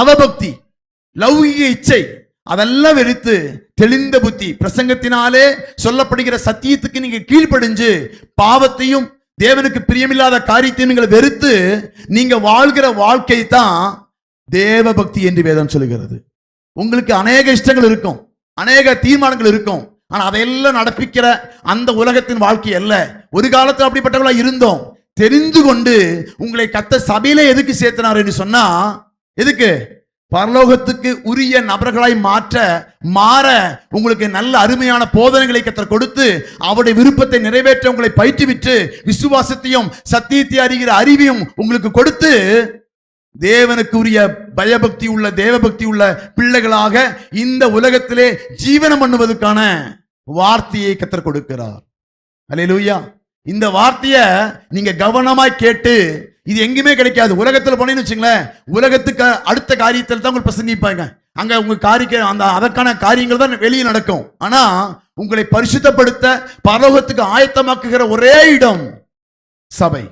அவபக்தி லௌகிக இச்சை அதெல்லாம் வெறுத்து தெளிந்த புத்தி. பிரசங்கத்தினாலே சொல்லப்படுகிற சத்தியத்துக்கு நீங்க கீழ்ப்படிஞ்சு பாவத்தையும் தேவனுக்கு பிரியமில்லாத காரியத்தையும் நீங்கள் வெறுத்து நீங்க வாழ்கிற வாழ்க்கை தான் தேவ பக்தி என்று வேதம் சொல்லுகிறது. உங்களுக்கு அநேக இஷ்டங்கள் இருக்கும் அநேக தீர்மானங்கள் இருக்கும். ஆனா அதையெல்லாம் நடப்பிக்கிற அந்த உலகத்தின் வாழ்க்கை அல்ல. ஒரு காலத்தில் அப்படிப்பட்டவங்களா இருந்தோம். தெரிந்து கொண்டு உங்களை கத்த சபையில எதுக்கு சேர்த்தனார் என்று சொன்னா எதுக்கு? பரலோகத்துக்கு உரிய நபர்களாய் மாற்ற மாற உங்களுக்கு நல்ல அருமையான போதனைகளை கத்தர் கொடுத்து அவருடைய விருப்பத்தை நிறைவேற்ற உங்களை பயிற்றுவிட்டு விசுவாசத்தையும் சத்தியத்தை அறிகிற அறிவையும் உங்களுக்கு கொடுத்து தேவனுக்கு உரிய பயபக்தி உள்ள தேவபக்தி உள்ள பிள்ளைகளாக இந்த உலகத்திலே ஜீவனம் பண்ணுவதற்கான வார்த்தையை கத்தர் கொடுக்கிறார். அல்லேலூயா இந்த வார்த்தைய நீங்க கவனமாய் கேட்டு இது எங்கேயுமே கிடைக்காது. உலகத்துல போனீங்கன்னு வச்சுங்களேன் உலகத்துக்கு அடுத்த காரியத்தில் தான் உங்களை பிரசங்கிப்பாங்க. அங்க உங்க காரிக்க அந்த அதற்கான காரியங்கள் தான் வெளியே நடக்கும். ஆனா உங்களை பரிசுத்தப்படுத்த பரலோகத்துக்கு ஆயத்தமாக்குகிற ஒரே இடம் சபை.